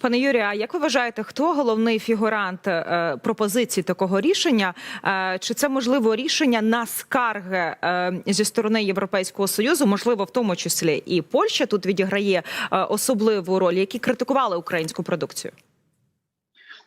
Пане Юрію, а як ви вважаєте, хто головний фігурант е, пропозиції такого рішення? Е, чи це можливо рішення на скарги е, зі сторони Європейського союзу? Можливо, в тому числі і Польща тут відіграє особливу роль, які критикували українську продукцію?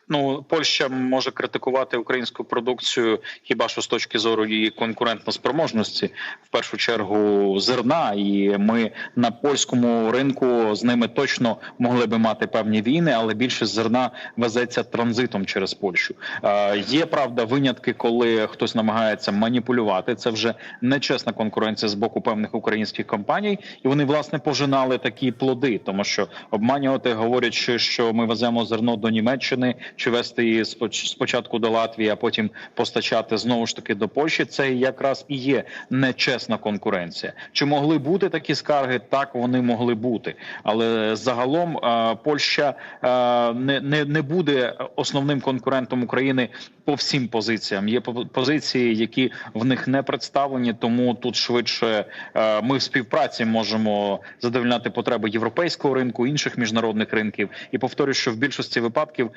Ну, Польща може критикувати українську продукцію хіба що з точки зору її конкурентноспроможності, в першу чергу зерна, і ми на польському ринку з ними точно могли би мати певні війни, але більше зерна везеться транзитом через Польщу. Е, є правда винятки, коли хтось намагається маніпулювати. Це вже нечесна конкуренція з боку певних українських компаній, і вони власне пожинали такі плоди, тому що обманювати, говорячи, що ми веземо зерно до Німеччини чи вести її споч- спочатку до Латвії, а потім постачати знову ж таки до Польщі. Це якраз і є нечесна конкуренція. Чи могли бути такі скарги? Так вони могли бути, але загалом е, Польща е, не, не, не буде основним конкурентом України по всім позиціям. Є по- позиції, які в них не представлені, тому тут швидше е, ми в співпраці можемо задовольняти потреби європейського ринку, інших міжнародних ринків. І повторюю, що в більшості випадків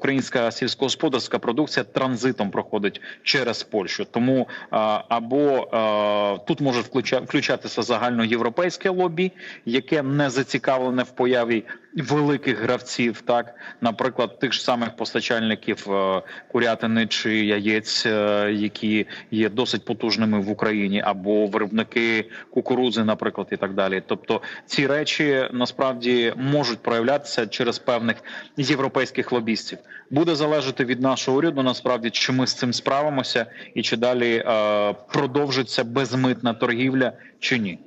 українська сільськогосподарська продукція транзитом проходить через Польщу. Тому або тут може включа- включатися загальноєвропейське лобі, яке не зацікавлене в появі великих гравців, так наприклад, тих ж самих постачальників е, курятини чи яєць, е, які є досить потужними в Україні, або виробники кукурудзи, наприклад, і так далі. Тобто ці речі насправді можуть проявлятися через певних європейських лобістів. Буде залежати від нашого уряду, насправді, чи ми з цим справимося, і чи далі е, продовжиться безмитна торгівля, чи ні.